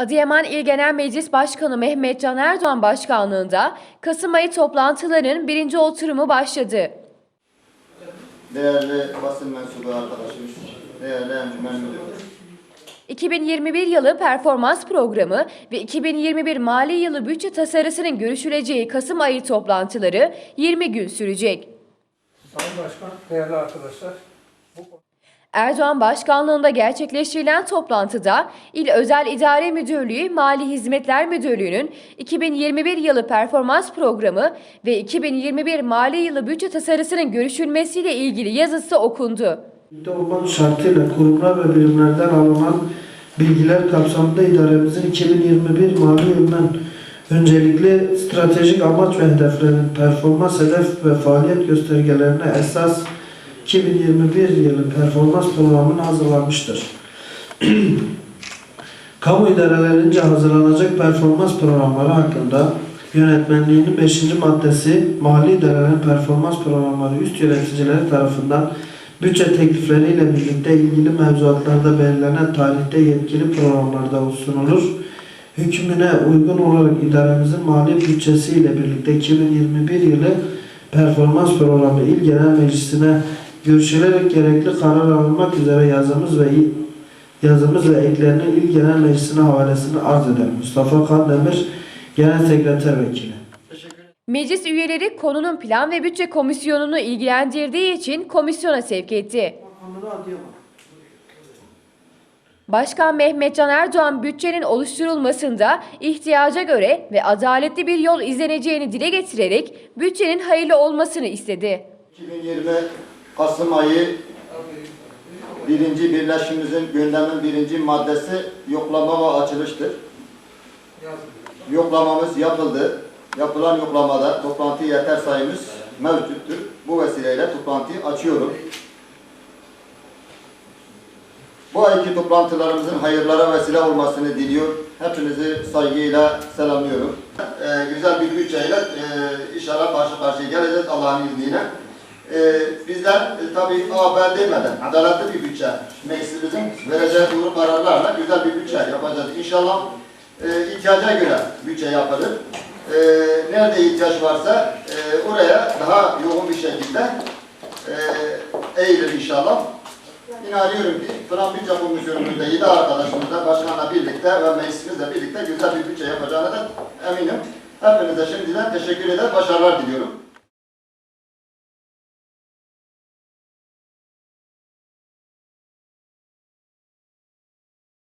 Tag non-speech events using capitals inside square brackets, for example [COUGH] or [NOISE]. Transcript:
Adıyaman İl Genel Meclis Başkanı Mehmet Can Erdoğan başkanlığında Kasım ayı toplantılarının birinci oturumu başladı. Değerli basın mensubu arkadaşımız, değerli encümen müdürümüz. 2021 yılı performans programı ve 2021 mali yılı bütçe tasarısının görüşüleceği Kasım ayı toplantıları 20 gün sürecek. Sayın Başkan, değerli arkadaşlar, bu Erdoğan başkanlığında gerçekleştirilen toplantıda İl Özel İdare Müdürlüğü Mali Hizmetler Müdürlüğü'nün 2021 yılı performans programı ve 2021 mali yılı bütçe tasarısının görüşülmesiyle ilgili yazısı okundu. Olmak şartıyla kurumlar ve birimlerden alınan bilgiler kapsamında idaremizin 2021 mali yılının öncelikli stratejik amaç ve hedeflerin performans hedef ve faaliyet göstergelerine esas 2021 yılı performans programını hazırlanmıştır. [CLEARS THROAT] Kamu idarelerince hazırlanacak performans programları hakkında yönetmenliğinin 5. maddesi mali idarelerin performans programları üst yöneticileri tarafından bütçe teklifleriyle birlikte ilgili mevzuatlarda belirlenen tarihte yetkili programlarda sunulur. Hükmüne uygun olarak idaremizin mali bütçesi ile birlikte 2021 yılı performans programı İl Genel Meclisi'ne görüşülerek gerekli karar alınmak üzere yazımız ve yazımız ve eklerinin İl Genel Meclisi'ne havalesini arz eder. Mustafa Kandemir, Genel Sekreter Vekili. Meclis üyeleri konunun plan ve bütçe komisyonunu ilgilendirdiği için komisyona sevk etti. Başkan Mehmet Can Erdoğan bütçenin oluşturulmasında ihtiyaca göre ve adaletli bir yol izleneceğini dile getirerek bütçenin hayırlı olmasını istedi. 2020 Kasım ayı birinci birleşimimizin gündemin birinci maddesi yoklama ve açılıştır. Yoklamamız yapıldı. Yapılan yoklamada toplantı yeter sayımız mevcuttur. Bu vesileyle toplantıyı açıyorum. Bu ayki toplantılarımızın hayırlara vesile olmasını diliyor. Hepinizi saygıyla selamlıyorum. Ee, güzel bir bütçeyle e, inşallah karşı karşıya geleceğiz Allah'ın izniyle. Ee, bizler e, tabii A, demeden adaletli bir bütçe meclisimizin vereceği doğru kararlarla güzel bir bütçe yapacağız. İnşallah e, ihtiyaca göre bütçe yapılır. E, nerede ihtiyaç varsa e, oraya daha yoğun bir şekilde e, eğilir inşallah. İnanıyorum ki Plan Bütçe Komisyonumuzda 7 arkadaşımızla başkanla birlikte ve meclisimizle birlikte güzel bir bütçe yapacağına da eminim. Hepinize şimdiden teşekkür eder, başarılar diliyorum.